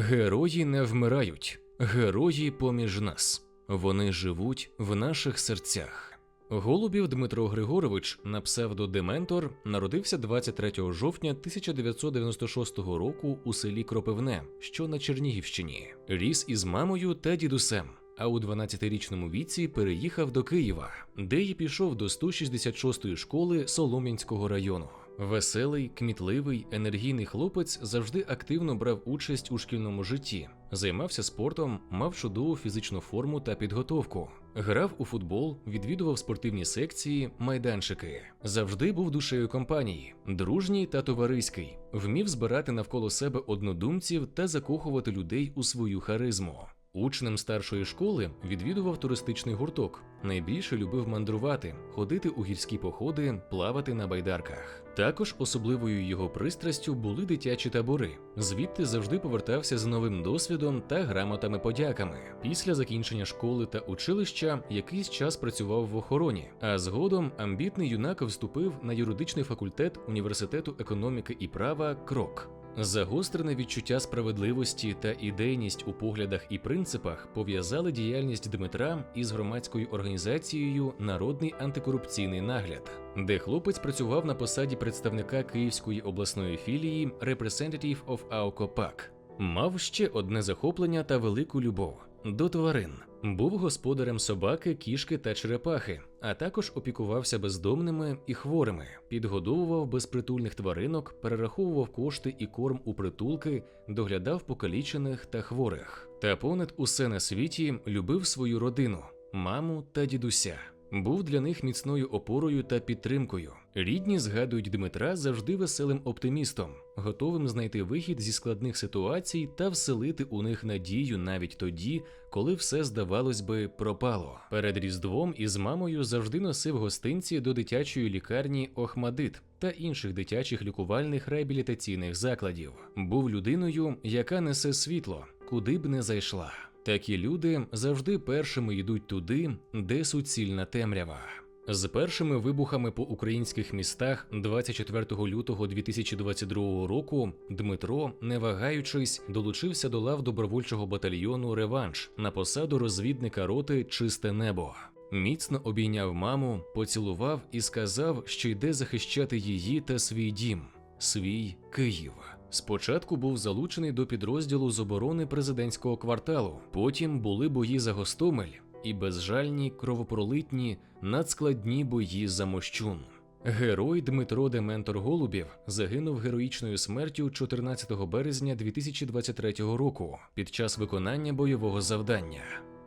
Герої не вмирають, герої поміж нас. Вони живуть в наших серцях. Голубів Дмитро Григорович на псевдо Дементор народився 23 жовтня 1996 року у селі Кропивне, що на Чернігівщині. Ріс із мамою та дідусем. А у 12-річному віці переїхав до Києва, де й пішов до 166-ї школи Солом'янського району. Веселий, кмітливий, енергійний хлопець завжди активно брав участь у шкільному житті, займався спортом, мав чудову фізичну форму та підготовку, грав у футбол, відвідував спортивні секції, майданчики. Завжди був душею компанії, дружній та товариський, вмів збирати навколо себе однодумців та закохувати людей у свою харизму. Учнем старшої школи відвідував туристичний гурток. Найбільше любив мандрувати, ходити у гірські походи, плавати на байдарках. Також особливою його пристрастю були дитячі табори. Звідти завжди повертався з новим досвідом та грамотами-подяками. Після закінчення школи та училища якийсь час працював в охороні, а згодом амбітний юнак вступив на юридичний факультет університету економіки і права Крок. Загострене відчуття справедливості та ідейність у поглядах і принципах пов'язали діяльність Дмитра із громадською організацією Народний антикорупційний нагляд, де хлопець працював на посаді представника Київської обласної філії Representative of AUKOPAC. Мав ще одне захоплення та велику любов до тварин. Був господарем собаки, кішки та черепахи, а також опікувався бездомними і хворими, підгодовував безпритульних тваринок, перераховував кошти і корм у притулки, доглядав покалічених та хворих. Та понад усе на світі любив свою родину, маму та дідуся. Був для них міцною опорою та підтримкою. Рідні згадують Дмитра завжди веселим оптимістом, готовим знайти вихід зі складних ситуацій та вселити у них надію навіть тоді, коли все здавалось би пропало. Перед Різдвом із мамою завжди носив гостинці до дитячої лікарні Охмадит та інших дитячих лікувальних реабілітаційних закладів. Був людиною, яка несе світло, куди б не зайшла. Такі люди завжди першими йдуть туди, де суцільна темрява. З першими вибухами по українських містах 24 лютого 2022 року Дмитро, не вагаючись, долучився до лав добровольчого батальйону Реванш на посаду розвідника роти Чисте небо. Міцно обійняв маму, поцілував і сказав, що йде захищати її та свій дім, свій Київ. Спочатку був залучений до підрозділу з оборони президентського кварталу, потім були бої за Гостомель і безжальні, кровопролитні, надскладні бої за Мощун. Герой Дмитро Дементор Голубів загинув героїчною смертю 14 березня 2023 року під час виконання бойового завдання.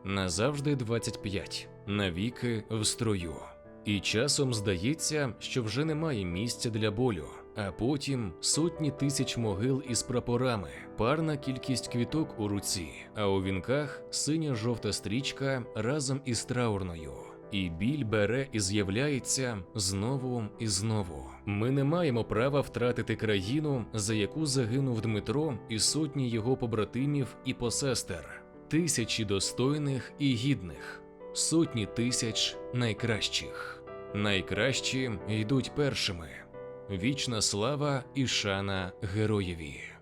Назавжди 25, навіки в строю. І часом здається, що вже немає місця для болю, а потім сотні тисяч могил із прапорами, парна кількість квіток у руці, а у вінках синя жовта стрічка разом із траурною. І біль бере і з'являється знову і знову. Ми не маємо права втратити країну, за яку загинув Дмитро і сотні його побратимів і посестер, тисячі достойних і гідних сотні тисяч найкращих. Найкращі йдуть першими. Вічна слава і шана героєві.